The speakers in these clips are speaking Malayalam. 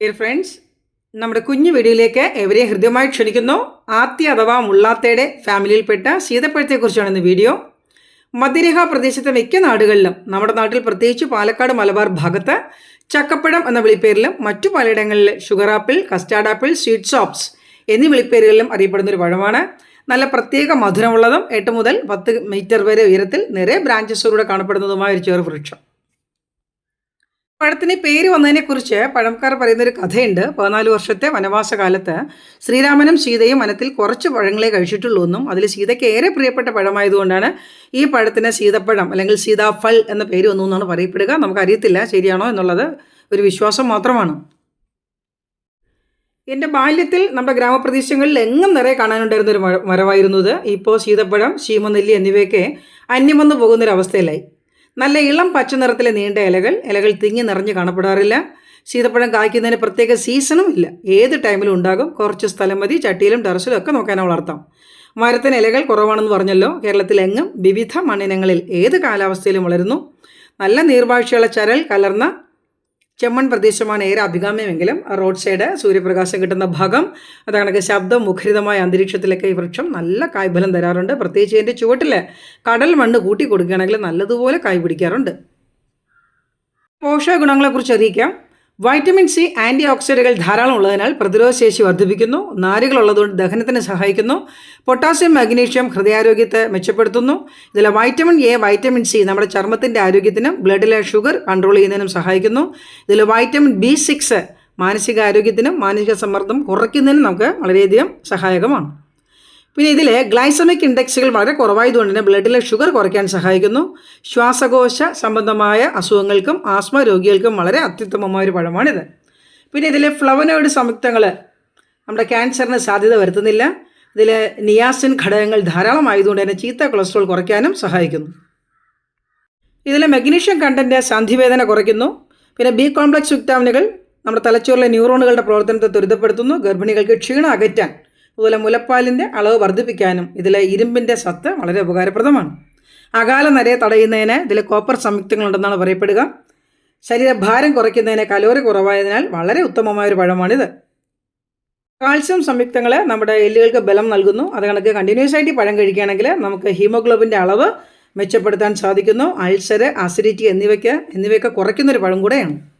ഡിയർ ഫ്രണ്ട്സ് നമ്മുടെ കുഞ്ഞു വീഡിയോയിലേക്ക് എവരെ ഹൃദ്യമായി ക്ഷണിക്കുന്നു. ആത്യ അഥവാ മുള്ളാത്തയുടെ ഫാമിലിയിൽപ്പെട്ട ശീതപ്പഴത്തെക്കുറിച്ചാണ് ഇന്ന് വീഡിയോ. മധ്യരേഖ പ്രദേശത്തെ മിക്ക നാടുകളിലും നമ്മുടെ നാട്ടിൽ പ്രത്യേകിച്ച് പാലക്കാട് മലബാർ ഭാഗത്ത് ചക്കപ്പഴം എന്ന വിളിപ്പേരിലും മറ്റു പലയിടങ്ങളിൽ sugar apple custard apple sweetsops എന്നീ വിളിപ്പേരുകളിലും അറിയപ്പെടുന്ന ഒരു പഴമാണ്. നല്ല പ്രത്യേക മധുരമുള്ളതും എട്ട് മുതൽ പത്ത് മീറ്റർ വരെ ഉയരത്തിൽ നിറയെ ബ്രാഞ്ചസുകളുടെ കാണപ്പെടുന്നതുമായ ഒരു ചെറു വൃക്ഷം. പഴത്തിന് പേര് വന്നതിനെക്കുറിച്ച് പഴംക്കാർ പറയുന്ന ഒരു കഥയുണ്ട്. പതിനാല് വർഷത്തെ വനവാസ കാലത്ത് ശ്രീരാമനും സീതയും വനത്തിൽ കുറച്ച് പഴങ്ങളെ കഴിച്ചിട്ടുള്ളൂ എന്നും അതിൽ സീതയ്ക്ക് ഏറെ പ്രിയപ്പെട്ട പഴമായതുകൊണ്ടാണ് ഈ പഴത്തിന് സീതപ്പഴം അല്ലെങ്കിൽ സീതാഫൽ എന്ന പേര് വന്നു എന്നാണ് പറയപ്പെടുക. നമുക്കറിയത്തില്ല ശരിയാണോ എന്നുള്ളത് ഒരു വിശ്വാസം മാത്രമാണ്. എന്റെ ബാല്യത്തിൽ നമ്മുടെ ഗ്രാമപ്രദേശങ്ങളിൽ എങ്ങും നിറയെ കാണാനുണ്ടായിരുന്ന ഒരു മര- മരമായിരുന്നു ഇത്. ഇപ്പോൾ സീതപ്പഴം ശീമനെല്ലി എന്നിവയൊക്കെ അന്യം വന്നു പോകുന്നൊരവസ്ഥയിലായി. നല്ല ഇളം പച്ച നിറത്തിലെ നീണ്ട ഇലകൾ. ഇലകൾ തിങ്ങി നിറഞ്ഞ് കാണപ്പെടാറില്ല. സീതപ്പഴം കായ്ക്കുന്നതിന് പ്രത്യേക സീസണും ഇല്ല. ഏത് ടൈമിലും ഉണ്ടാകും. കുറച്ച് സ്ഥലം മതി. ചട്ടിയിലും ടെറസിലും ഒക്കെ നോക്കാൻ വളർത്താം മരത്തിന് ഇലകൾ കുറവാണെന്ന് പറഞ്ഞല്ലോ. കേരളത്തിലെങ്ങും വിവിധ മണ്ണിനങ്ങളിൽ ഏത് കാലാവസ്ഥയിലും വളരുന്നു. നല്ല നീർവാഴ്ചയുള്ള ചരൽ കലർന്ന ചെമ്മൺ പ്രദേശമാണ് ഏറെ അഭികാമ്യമെങ്കിലും റോഡ് സൈഡ് സൂര്യപ്രകാശം കിട്ടുന്ന ഭാഗം അത് കണക്ക് ശബ്ദം മുഖരിതമായ അന്തരീക്ഷത്തിലൊക്കെ ഈ വൃക്ഷം നല്ല കായ്ഫലം തരാറുണ്ട്. പ്രത്യേകിച്ച് ഇതിന്റെ ചുവട്ടിൽ കടൽ മണ്ണ് കൂട്ടി കൊടുക്കുകയാണെങ്കിൽ നല്ലതുപോലെ കായ് പിടിക്കാറുണ്ട്. പോഷക ഗുണങ്ങളെക്കുറിച്ച് അറിയിക്കാം. വൈറ്റമിൻ സി ആന്റി ഓക്സിഡന്റുകൾ ധാരാളം ഉള്ളതിനാൽ പ്രതിരോധ ശേഷി വർദ്ധിപ്പിക്കുന്നു. നാരുകൾ ഉള്ളതുകൊണ്ട് ദഹനത്തിന് സഹായിക്കുന്നു. പൊട്ടാസ്യം മഗ്നീഷ്യം ഹൃദയാരോഗ്യത്തെ മെച്ചപ്പെടുത്തുന്നു. ഇതിൽ വൈറ്റമിൻ എ വൈറ്റമിൻ സി നമ്മുടെ ചർമ്മത്തിന്റെ ആരോഗ്യത്തിനും ബ്ലഡിലെ ഷുഗർ കൺട്രോൾ ചെയ്യുന്നതിനും സഹായിക്കുന്നു. ഇതിൽ വൈറ്റമിൻ ബി സിക്സ് മാനസിക ആരോഗ്യത്തിനും മാനസിക സമ്മർദ്ദം കുറയ്ക്കുന്നതിനും നമുക്ക് വളരെയധികം സഹായകമാണ്. പിന്നെ ഇതിലെ ഗ്ലൈസമിക് ഇൻഡെക്സുകൾ വളരെ കുറവായതുകൊണ്ട് തന്നെ ബ്ലഡിലെ ഷുഗർ കുറയ്ക്കാൻ സഹായിക്കുന്നു. ശ്വാസകോശ സംബന്ധമായ അസുഖങ്ങൾക്കും ആസ്മ രോഗികൾക്കും വളരെ അത്യുത്തമമായ ഒരു പഴമാണിത്. പിന്നെ ഇതിലെ ഫ്ലവനോയിഡ് സംയുക്തങ്ങൾ നമ്മുടെ ക്യാൻസറിന് സാധ്യത വരുത്തുന്നില്ല. ഇതിലെ നിയാസിൻ ഘടകങ്ങൾ ധാരാളമായതുകൊണ്ട് തന്നെ ചീത്ത കൊളസ്ട്രോൾ കുറയ്ക്കാനും സഹായിക്കുന്നു. ഇതിലെ മഗ്നീഷ്യം കണ്ടന്റ് സന്ധിവേദന കുറയ്ക്കുന്നു. പിന്നെ ബി കോംപ്ലക്സ് വിറ്റാമിനുകൾ നമ്മുടെ തലച്ചോറിലെ ന്യൂറോണുകളുടെ പ്രവർത്തനത്തെ ത്വരിതപ്പെടുത്തുന്നു. ഗർഭിണികൾക്ക് ക്ഷീണം അകറ്റാൻ അതുപോലെ മുലപ്പാലിന്റെ അളവ് വർദ്ധിപ്പിക്കാനും ഇതിലെ ഇരുമ്പിന്റെ സത്ത് വളരെ ഉപകാരപ്രദമാണ്. അകാല നരയെ തടയുന്നതിന് ഇതിൽ കോപ്പർ സംയുക്തങ്ങളുണ്ടെന്നാണ് പറയപ്പെടുക. ശരീരഭാരം കുറയ്ക്കുന്നതിന് കലോറി കുറവായതിനാൽ വളരെ ഉത്തമമായ ഒരു പഴമാണിത്. കാൽസ്യം സംയുക്തങ്ങൾ നമ്മുടെ എല്ലുകൾക്ക് ബലം നൽകുന്നു. അത് കണക്ക് കണ്ടിന്യൂസ് ആയിട്ട് പഴം കഴിക്കുകയാണെങ്കിൽ നമുക്ക് ഹീമോഗ്ലോബിന്റെ അളവ് മെച്ചപ്പെടുത്താൻ സാധിക്കുന്നു. അൾസർ അസിഡിറ്റി എന്നിവയ്ക്ക് എന്നിവയൊക്കെ കുറയ്ക്കുന്നൊരു പഴം കൂടെയാണ്.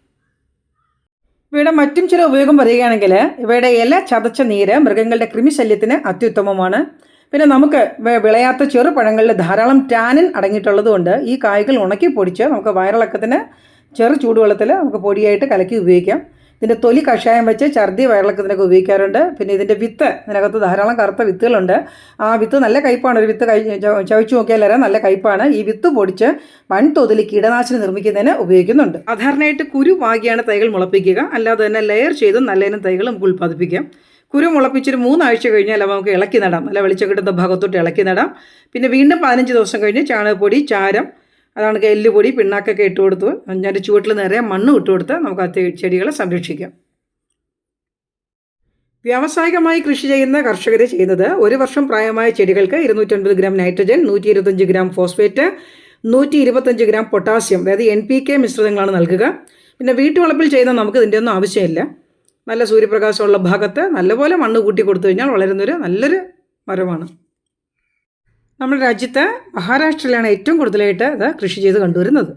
ഇവയുടെ മറ്റും ചില ഉപയോഗം പറയുകയാണെങ്കിൽ ഇവയുടെ ഇല ചതച്ച നീര് മൃഗങ്ങളുടെ കൃമിശല്യത്തിന് അത്യുത്തമമാണ്. പിന്നെ നമുക്ക് വിളയാത്ത ചെറുപഴങ്ങളിൽ ധാരാളം ടാനിൻ അടങ്ങിയിട്ടുള്ളത് കൊണ്ട് ഈ കായ്കൾ ഉണക്കി പൊടിച്ച് നമുക്ക് വയറിളക്കത്തിന് ചെറു ചൂടുവെള്ളത്തിൽ നമുക്ക് പൊടിയായിട്ട് കലക്കി ഉപയോഗിക്കാം. ഇതിന്റെ തൊലി കഷായം വെച്ച് ഛർദി വയറിളക്കത്തിനൊക്കെ ഉപയോഗിക്കാറുണ്ട്. പിന്നെ ഇതിന്റെ വിത്ത് ഇതിനകത്ത് ധാരാളം കറുത്ത വിത്തുകളുണ്ട്. ആ വിത്ത് നല്ല കയ്പാണ്. ഒരു വിത്ത് ചവച്ചു ചവ- നോക്കിയാൽ നല്ല കയ്പാണ്. ഈ വിത്ത് പൊടിച്ച് വൻതോതിൽ കീടനാശിനി നിർമ്മിക്കുന്നതിന് ഉപയോഗിക്കുന്നുണ്ട്. സാധാരണയായിട്ട് കുരു വാകിയാണ് തൈകൾ മുളപ്പിക്കുക. അല്ലാതെ തന്നെ ലെയർ ചെയ്തും നല്ല തൈകൾ നമുക്ക് ഉൽപ്പാദിപ്പിക്കാം. കുരു മുളപ്പിച്ചൊരു മൂന്നാഴ്ച കഴിഞ്ഞാൽ അവ നമുക്ക് ഇളക്കി നടാം. നല്ല വെളിച്ചം കിട്ടുന്ന ഭാഗത്തോട്ട് ഇളക്കി നടാം. പിന്നെ വീണ്ടും പതിനഞ്ച് ദിവസം കഴിഞ്ഞ് ചാണകപ്പൊടി ചാരം അതാണ് എല്ലുപൊടി പിണ്ണാക്കൊക്കെ ഇട്ട് കൊടുത്ത്. അതിന്റെ ചുവട്ടിൽ നിറയെ മണ്ണ് ഇട്ട് കൊടുത്ത് നമുക്ക് ആ ചെടികളെ സംരക്ഷിക്കാം. വ്യാവസായികമായി കൃഷി ചെയ്യുന്ന കർഷകർ ചെയ്യുന്നത് ഒരു വർഷം പ്രായമായ ചെടികൾക്ക് ഇരുന്നൂറ്റൻപത് ഗ്രാം നൈട്രജൻ നൂറ്റി ഇരുപത്തഞ്ച് ഗ്രാം ഫോസ്ഫേറ്റ് നൂറ്റി ഇരുപത്തഞ്ച് ഗ്രാം പൊട്ടാസ്യം അതായത് എൻ പി കെ മിശ്രിതങ്ങളാണ് നൽകുക. പിന്നെ വീട്ടുവളപ്പിൽ ചെയ്യുന്ന നമുക്ക് ഇതിന്റെ ഒന്നും ആവശ്യമില്ല. നല്ല സൂര്യപ്രകാശമുള്ള ഭാഗത്ത് നല്ലപോലെ മണ്ണ് കൂട്ടി കൊടുത്തു കഴിഞ്ഞാൽ വളരുന്നൊരു നല്ലൊരു മരമാണ്. നമ്മുടെ രാജ്യത്ത് മഹാരാഷ്ട്രയിലാണ് ഏറ്റവും കൂടുതലായിട്ട് ഇത് കൃഷി ചെയ്ത് കണ്ടുവരുന്നത്.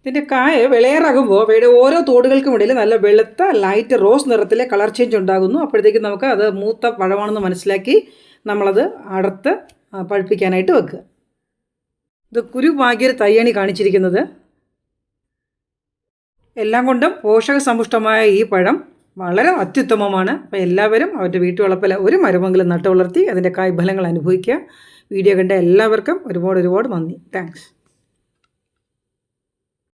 ഇതിന്റെ കായ വിളയാറാകുമ്പോൾ അവയുടെ ഓരോ തോടുകൾക്കും ഇടയിൽ നല്ല വെളുത്ത ലൈറ്റ് റോസ് നിറത്തിലെ കളർ ചേഞ്ച് ഉണ്ടാകുന്നു. അപ്പോഴത്തേക്കും നമുക്ക് അത് മൂത്ത പഴമാണെന്ന് മനസ്സിലാക്കി നമ്മളത് അടർത്ത് പഴുപ്പിക്കാനായിട്ട് വെക്കുക. ഇത് കുരു തയ്യാണി കാണിച്ചിരിക്കുന്നത്. എല്ലാം കൊണ്ടും പോഷക സമ്പുഷ്ടമായ ഈ പഴം വളരെ അത്യുത്തമമാണ്. അപ്പോൾ എല്ലാവരും അവരുടെ വീട്ടുവളപ്പിൽ ഒരു മരമെങ്കിലും നട്ടു വളർത്തി അതിന്റെ കായ്ഫലങ്ങൾ അനുഭവിക്കുക. വീഡിയോ കണ്ട എല്ലാവർക്കും ഒരുപാട് ഒരുപാട് നന്ദി. താങ്ക്സ്.